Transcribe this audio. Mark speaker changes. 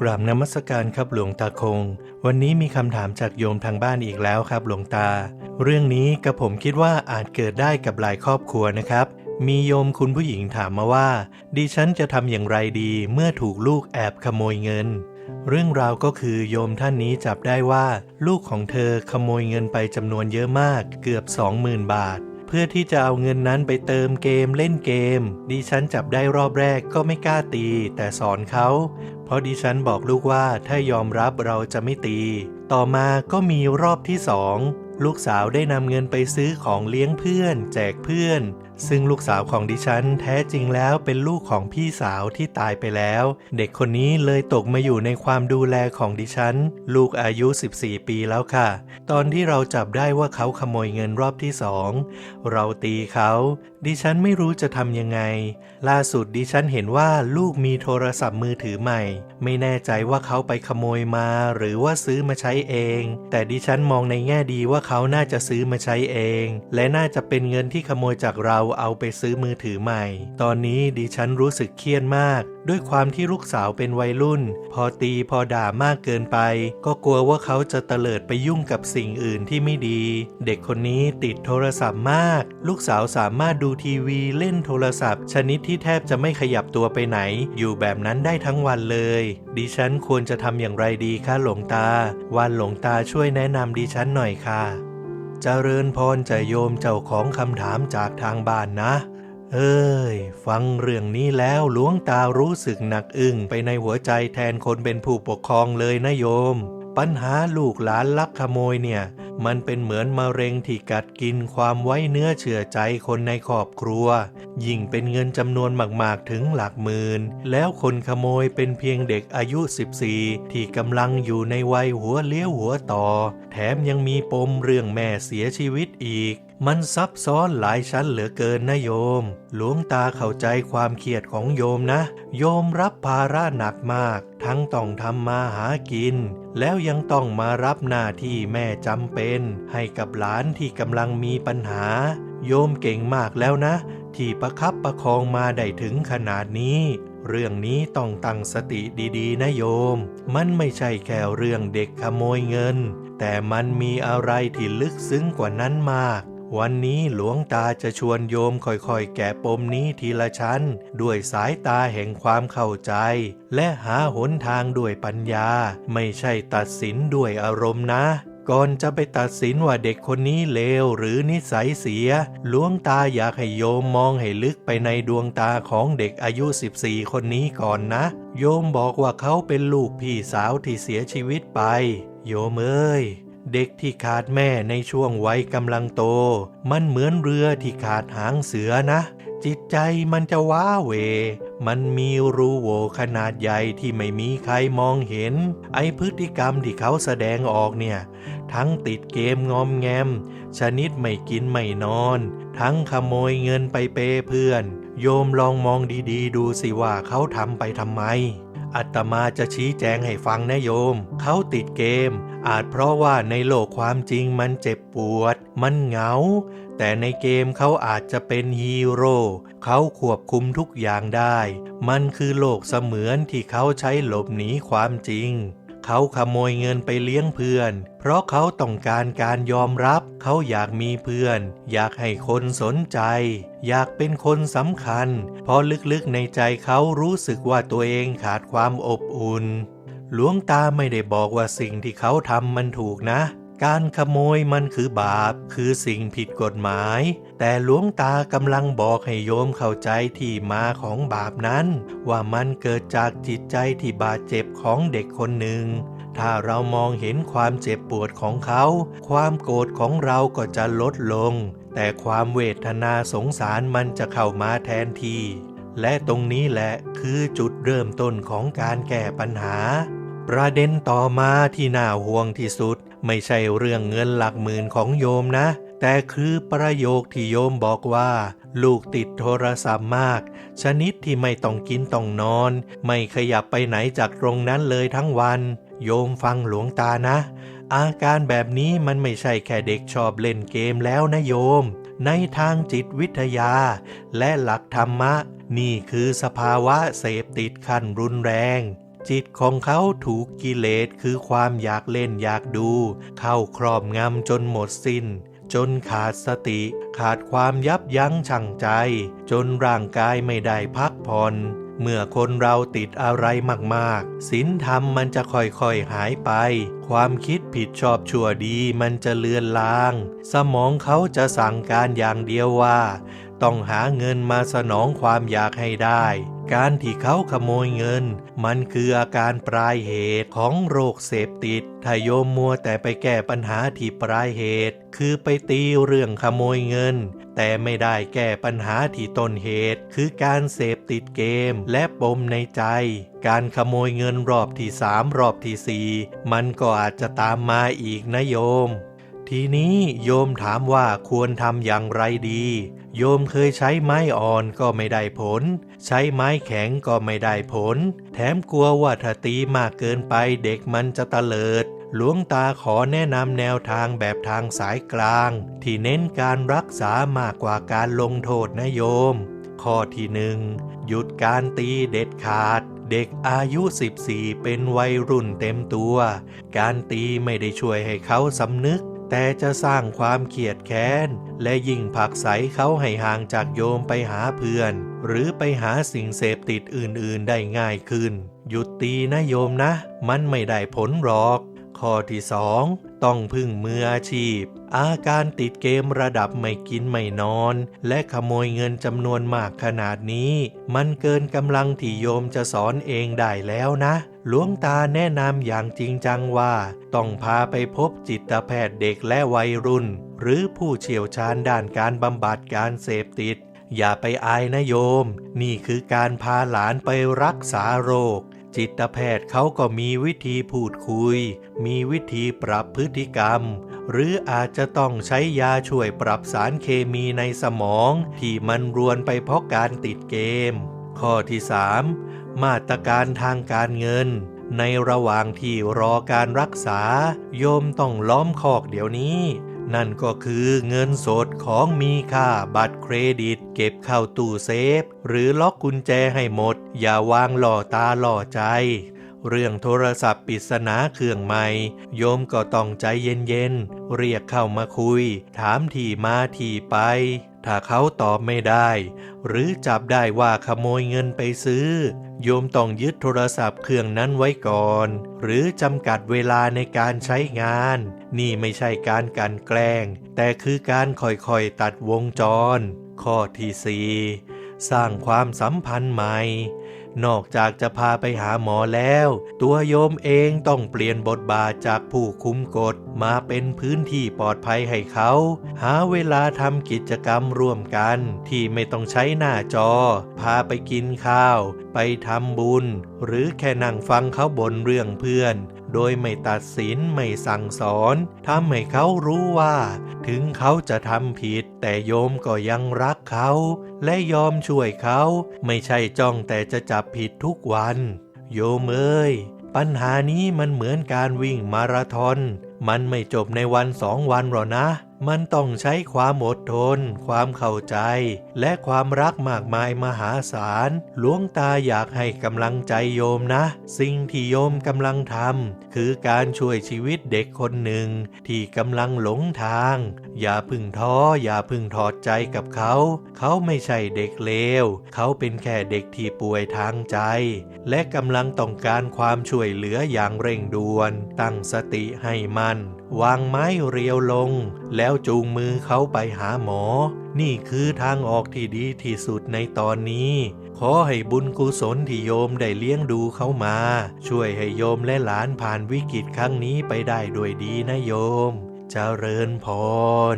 Speaker 1: กราบนมัสการครับหลวงตาคง วันนี้มีคำถามจากโยมทางบ้านอีกแล้วครับหลวงตา เรื่องนี้กระผมคิดว่าอาจเกิดได้กับหลายครอบครัวนะครับ มีโยมคุณผู้หญิงถามมาว่า ดิฉันจะทำอย่างไรดีเมื่อถูกลูกแอบขโมยเงิน เรื่องราวก็คือโยมท่านนี้จับได้ว่า ลูกของเธอขโมยเงินไปจำนวนเยอะมากเกือบ 20,000 บาท พื่อที่จะเอาเงินนั้นไปเติมเกมเล่นเกม ดิฉันจับได้รอบแรกก็ไม่กล้าตี แต่สอนเขา เพราะดิฉันบอกลูกว่าถ้ายอมรับเราจะไม่ตี ต่อมาก็มีรอบที่สองลูกสาวได้นำเงินไปซื้อของเลี้ยงเพื่อน แจกเพื่อน ซึ่งลูกสาวของดิฉันแท้จริงแล้วเป็นลูกของพี่สาวที่ตายไปแล้ว เด็กคนนี้เลยตกมาอยู่ในความดูแลของดิฉัน ลูกอายุ 14 ปีแล้วค่ะ ตอนที่เราจับได้ว่าเขาขโมยเงินรอบที่สองเราตีเขา ดิฉันไม่รู้จะทำยังไง ล่าสุดดิฉันเห็นว่าลูกมีโทรศัพท์มือถือใหม่ ไม่แน่ใจว่าเขาไปขโมยมา หรือว่าซื้อมาใช้เอง แต่ดิฉันมองในแง่ดีว่าเขาน่าจะซื้อมาใช้เอง และน่าจะเป็นเงินที่ขโมยจากเราเอาไปซื้อมือถือใหม่ ตอนนี้ดิฉันรู้สึกเครียดมาก ด้วยความที่ลูกสาวเป็นวัยรุ่น พอตีพอด่ามากเกินไป ก็กลัวว่าเขาจะเตลิดไปยุ่งกับสิ่งอื่นที่ไม่ดี เด็กคนนี้ติดโทรศัพท์มาก ลูกสาวสามารถดูทีวีเล่นโทรศัพท์ ชนิดที่แทบจะไม่ขยับตัวไปไหน อยู่แบบนั้นได้ทั้งวันเลย ดิฉันควรจะทำอย่างไรดีคะหลวงตา วันหลวงตาช่วยแนะนำดิฉันหน่อยค่ะ เจริญพรจะโยมเจ้าของคำถามจากทางบ้านนะ เอ้ย ฟังเรื่องนี้แล้วหลวงตารู้สึกหนักอึ้งไปในหัวใจแทนคนเป็นผู้ปกครองเลยนะโยม ปัญหาลูกหลานลักขโมยเนี่ย มันเป็นเหมือนมะเร็งที่กัดกินความไว้เนื้อเชื่อใจคนในครอบครัว ยิ่งเป็นเงินจำนวนมากๆถึงหลักหมื่น แล้วคนขโมยเป็นเพียงเด็กอายุ 14 ที่กำลังอยู่ในวัยหัวเลี้ยวหัวต่อ แถมยังมีปมเรื่องแม่เสียชีวิตอีกมันซับซ้อนหลายชั้นเหลือเกินนะโยม หลวงตาเข้าใจความเครียดของโยมนะ โยมรับภาระหนักมาก ทั้งต้องทำมาหากิน แล้วยังต้องมารับหน้าที่แม่จำเป็น ให้กับหลานที่กำลังมีปัญหา โยมเก่งมากแล้วนะ ที่ประคับประคองมาได้ถึงขนาดนี้ เรื่องนี้ต้องตั้งสติดีๆ นะโยม มันไม่ใช่แค่เรื่องเด็กขโมยเงิน แต่มันมีอะไรที่ลึกซึ้งกว่านั้นมาก วันนี้หลวงตาจะชวนโยมค่อยๆ แกะปมนี้ทีละชั้น ด้วยสายตาแห่งความเข้าใจ และหาหนทางด้วยปัญญา ไม่ใช่ตัดสินด้วยอารมณ์นะ ก่อนจะไปตัดสินว่าเด็กคนนี้เลวหรือนิสัยเสีย หลวงตาอยากให้โยมมองให้ลึกไปในดวงตาของเด็กอายุ 14 คนนี้ก่อนนะ โยมบอกว่าเขาเป็นลูกพี่สาวที่เสียชีวิตไป โยมเอ้ย เด็กที่ขาดแม่ในช่วงวัยกำลังโต มันเหมือนเรือที่ขาดหางเสือนะ จิตใจมันจะว้าเว มันมีรูโหว่ขนาดใหญ่ที่ไม่มีใครมองเห็น ไอพฤติกรรมที่เขาแสดงออกเนี่ย ทั้งติดเกมงอมแงม ชนิดไม่กินไม่นอน ทั้งขโมยเงินไปเปยเพื่อน โยมลองมองดีๆ ดูสิว่าเขาทำไปทำไม อัตมาจะชี้แจงให้ฟังนะโยม เขาติดเกม อาจเพราะว่าในโลกความจริงมันเจ็บปวด มันเหงา แต่ในเกมเขาอาจจะเป็นฮีโร่เขาควบคุมทุกอย่างได้ มันคือโลกเสมือนที่เขาใช้หลบหนีความจริง เขาขโมยเงินไปเลี้ยงเพื่อน เพราะเขาต้องการการยอมรับ เขาอยากมีเพื่อน อยากให้คนสนใจ อยากเป็นคนสำคัญ เพราะลึกๆในใจเขารู้สึกว่าตัวเองขาดความอบอุ่น หลวงตาไม่ได้บอกว่าสิ่งที่เขาทำมันถูกนะ การขโมยมันคือบาปคือสิ่งผิดกฎหมาย แต่หลวงตากำลังบอกให้โยมเข้าใจที่มาของบาปนั้น ว่ามันเกิดจากจิตใจที่บาดเจ็บของเด็กคนหนึ่ง ถ้าเรามองเห็นความเจ็บปวดของเขา ความโกรธของเราก็จะลดลง แต่ความเวทนาสงสารมันจะเข้ามาแทนที่และตรงนี้แหละคือจุดเริ่มต้นของการแก้ปัญหา ประเด็นต่อมาที่น่าห่วงที่สุด ไม่ใช่เรื่องเงินหลักหมื่นของโยมนะ แต่คือประโยคที่โยมบอกว่า ลูกติดโทรศัพท์มาก ชนิดที่ไม่ต้องกินต้องนอน ไม่ขยับไปไหนจากตรงนั้นเลยทั้งวัน โยมฟังหลวงตานะ อาการแบบนี้มันไม่ใช่แค่เด็กชอบเล่นเกมแล้วนะโยม ในทางจิตวิทยา และหลักธรรมะ นี่คือสภาวะเสพติดขั้นรุนแรง จิตของเขาถูกกิเลสคือความอยากเล่นอยากดู เข้าครอบงำจนหมดสิน้น จนขาดสติ ขาดความยับยั้งชั่งใจ จนร่างกายไม่ได้พักผ่อนเมื่อคนเราติดอะไรมากๆศีลธรรมมันจะค่อยๆหายไป ความคิดผิดชอบชั่วดีมันจะเลือนลาง สมองเขาจะสั่งการอย่างเดียวว่า ต้องหาเงินมาสนองความอยากให้ได้ การที่เขาขโมยเงิน มันคืออาการปลายเหตุของโรคเสพติดถ้าโยมมัวแต่ไปแก้ปัญหาที่ปลายเหตุ คือไปตีเรื่องขโมยเงิน แต่ไม่ได้แก้ปัญหาที่ต้นเหตุ คือการเสพติดเกมและปมในใจ การขโมยเงินรอบที่สามรอบที่สี่มันก็อาจจะตามมาอีกนะโยม ทีนี้โยมถามว่าควรทำอย่างไรดี โยมเคยใช้ไม้อ่อนก็ไม่ได้ผล ใช้ไม้แข็งก็ไม่ได้ผล แถมกลัวว่าถ้าตีมากเกินไปเด็กมันจะตะเลิด หลวงตาขอแนะนำแนวทางแบบทางสายกลาง ที่เน้นการรักษามากกว่าการลงโทษนะโยม ข้อที่หนึ่งหยุดการตีเด็ดขาดเด็กอายุ 14 เป็นวัยรุ่นเต็มตัว การตีไม่ได้ช่วยให้เขาสำนึก แต่จะสร้างความเขียดแค้น และยิ่งผักใสเขาให้ห่างจากโยมไปหาเพื่อน หรือไปหาสิ่งเสพติดอื่นๆได้ง่ายขึ้น หยุดตีนะโยมนะ มันไม่ได้ผลหรอก ข้อที่สอง ต้องพึ่งมืออาชีพ อาการติดเกมระดับไม่กินไม่นอน และขโมยเงินจำนวนมากขนาดนี้ มันเกินกำลังที่โยมจะสอนเองได้แล้วนะหลวงตาแนะนำอย่างจริงจังว่า ต้องพาไปพบจิตแพทย์เด็กและวัยรุ่น หรือผู้เชี่ยวชาญด้านการบำบัดการเสพติด อย่าไปอายนะโยม นี่คือการพาหลานไปรักษาโรค จิตแพทย์เขาก็มีวิธีพูดคุย มีวิธีปรับพฤติกรรม หรืออาจจะต้องใช้ยาช่วยปรับสารเคมีในสมอง ที่มันรวนไปเพราะการติดเกม ข้อที่ 3 มาตรการทางการเงิน ในระหว่างที่รอการรักษา โยมต้องล้อมคอกเดี๋ยวนี้ นั่นก็คือเงินสดของมีค่าบัตรเครดิต เก็บเข้าตู้เซฟ หรือล็อกกุญแจให้หมด อย่าวางหล่อตาหล่อใจ เรื่องโทรศัพท์ปริศนาเครื่องใหม่ โยมก็ต้องใจเย็นๆ เรียกเข้ามาคุย ถามที่มาที่ไป ถ้าเขาตอบไม่ได้ หรือจับได้ว่าขโมยเงินไปซื้อ โยมต้องยึดโทรศัพท์เครื่องนั้นไว้ก่อน หรือจำกัดเวลาในการใช้งาน นี่ไม่ใช่การกันแกล้ง แต่คือการค่อยๆตัดวงจร ข้อที่ 4 สร้างความสัมพันธ์ใหม่ นอกจากจะพาไปหาหมอแล้ว ตัวโยมเองต้องเปลี่ยนบทบาทจากผู้คุมกฎมาเป็นพื้นที่ปลอดภัยให้เขา หาเวลาทำกิจกรรมร่วมกัน ที่ไม่ต้องใช้หน้าจอ พาไปกินข้าว ไปทำบุญ หรือแค่นั่งฟังเขาบ่นเรื่องเพื่อน โดยไม่ตัดสินไม่สั่งสอนทำให้เขารู้ว่า ถึงเขาจะทำผิด แต่โยมก็ยังรักเขา และยอมช่วยเขา ไม่ใช่จ้องแต่จะจับผิดทุกวัน โยมเอ้ยปัญหานี้มันเหมือนการวิ่งมาราธอนมันไม่จบในวันสองวันหรอนะ มันต้องใช้ความอดทน ความเข้าใจ และความรักมากมายมหาศาลหลวงตาอยากให้กำลังใจโยมนะ สิ่งที่โยมกำลังทำคือการช่วยชีวิตเด็กคนหนึ่ง ที่กำลังหลงทาง อย่าพึ่งท้อ อย่าพึ่งถอดใจกับเขา เขาไม่ใช่เด็กเลว เขาเป็นแค่เด็กที่ป่วยทางใจ และกำลังต้องการความช่วยเหลืออย่างเร่งด่วน ตั้งสติให้มันวางไม้เรียวลง แล้วจูงมือเขาไปหาหมอ นี่คือทางออกที่ดีที่สุดในตอนนี้ ขอให้บุญกุศลที่โยมได้เลี้ยงดูเขามา ช่วยให้โยมและหลานผ่านวิกฤตครั้งนี้ไปได้ด้วยดีนะโยมจเจริญพร